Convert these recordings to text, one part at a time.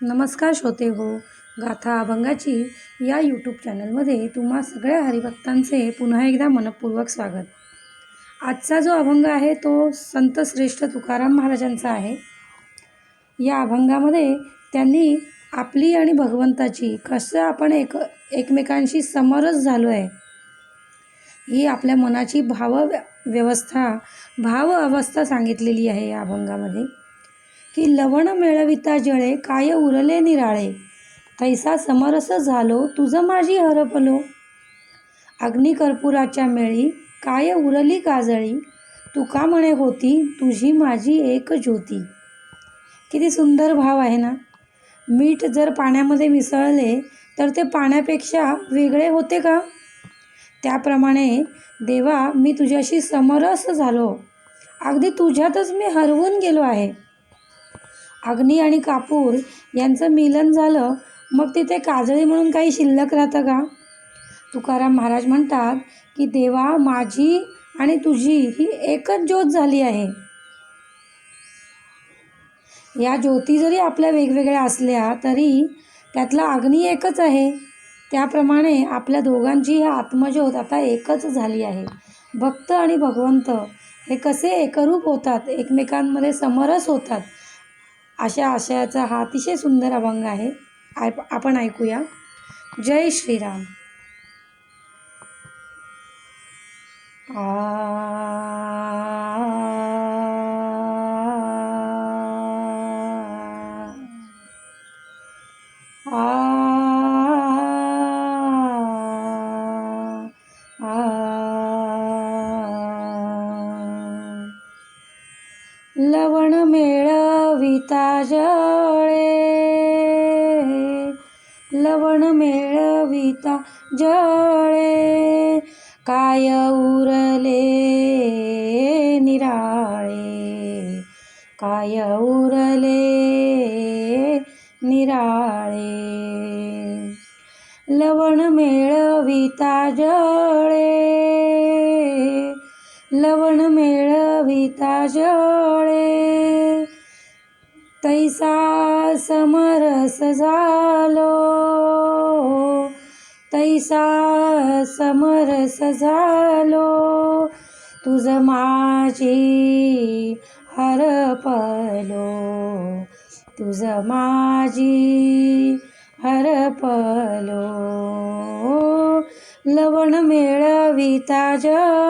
नमस्कार श्रोते हो गाथा अभंगाची या यूट्यूब चॅनलमध्ये तुम्हा सगळ्या हरिभक्तांचे पुन्हा एकदा मनपूर्वक स्वागत. आजचा जो अभंग आहे तो संत श्रेष्ठ तुकाराम महाराजांचा आहे. या अभंगामध्ये त्यांनी आपली आणि भगवंताची कसं आपण एक एकमेकांशी समरस झालो आहे ही आपल्या मनाची भाव व्यवस्था भाव अवस्था सांगितलेली आहे या अभंगामध्ये. की लवण मिळविता जळे काय उरले निराळे? तैसा समरस झालो तुझं माझी हरपलो. अग्निकर्पुराच्या मेळी काय उरली काजळी? तुका म्हणे होती तुझी माझी एक ज्योती. किती सुंदर भाव आहे ना? मीठ जर पाण्यामध्ये मिसळले तर ते पाण्यापेक्षा वेगळे होते का? त्याप्रमाणे देवा मी तुझ्याशी समरस झालो. अगदी तुझ्यातच मी हरवून गेलो आहे. अग्नी आणि कापूर यांचं मिलन झालं. मग तिथे काजळी म्हणून काही शिल्लक राहतं का? तुकाराम महाराज म्हणतात की देवा माझी आणि तुझी ही एकच ज्योत झाली आहे. या ज्योती जरी आपल्या वेगवेगळ्या असल्या तरी त्यातला अग्नी एकच आहे. त्याप्रमाणे आपल्या दोघांची ही आत्मज्योत आता एकच झाली आहे. भक्त आणि भगवंत हे कसे एकरूप होतात एकमेकांमध्ये समरस होतात अशा आशयाचा हा अतिशय सुंदर अभंग आहे. आपण ऐकूया. जय श्रीराम. आ कविता जळे लवण मेळविता जळे काय उरले निराळे काय उरले निराळे. लवण मेळविता जळे लवण मेळविता जळे तैसा समरस झालो. तैसा समरस झालो. तुझ माझी हरपलो तुझ माझी हरपलो लवण मेळविता जळे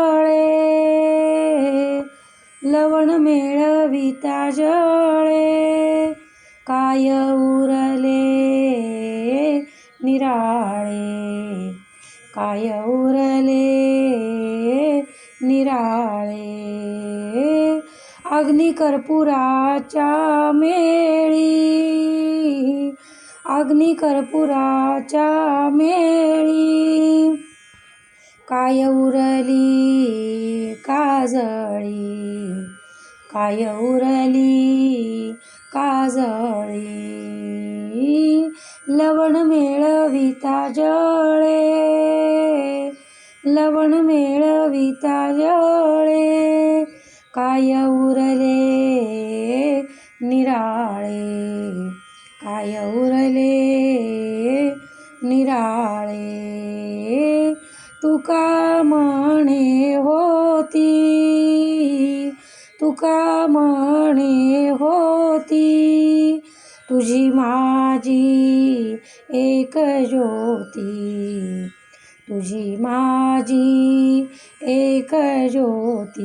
श्रवण मेळविता जळे काय उरले निराळे काय उरले निराळे. अग्निकर्पुराच्या मेळी अग्निकर्पुराच्या मेळी काय उरली काजळी काय उरली? काजळी. लवण मेळविता जळे. लवण मेळविता जळे. काय उरले? निराळे. काय उरले? निराळे. तुका म्हणे होती? तुका म्हणे होती. तुझी माझी एक ज्योती. तुझी माझी एक ज्योती.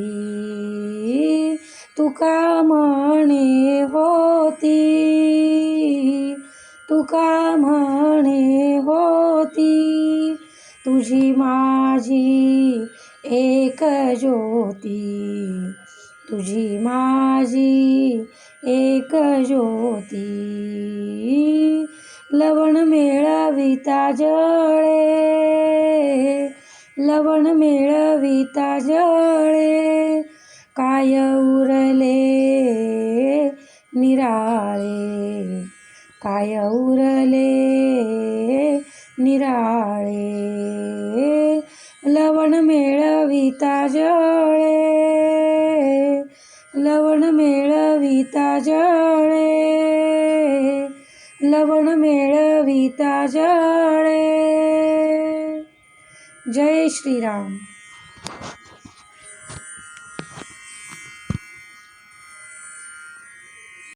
तुका म्हणे होती. तुका म्हणे होती. तुझी माझी एक ज्योती. तुझी माझी एक ज्योती. लवण मेळविता जळे. लवण मेळविता जळे. काय उरले निराळे. काय उरले निराळे. लवण मेळविता जळे. लवण मेळविता जळे. लवण मेळविता जळे. जय श्रीराम.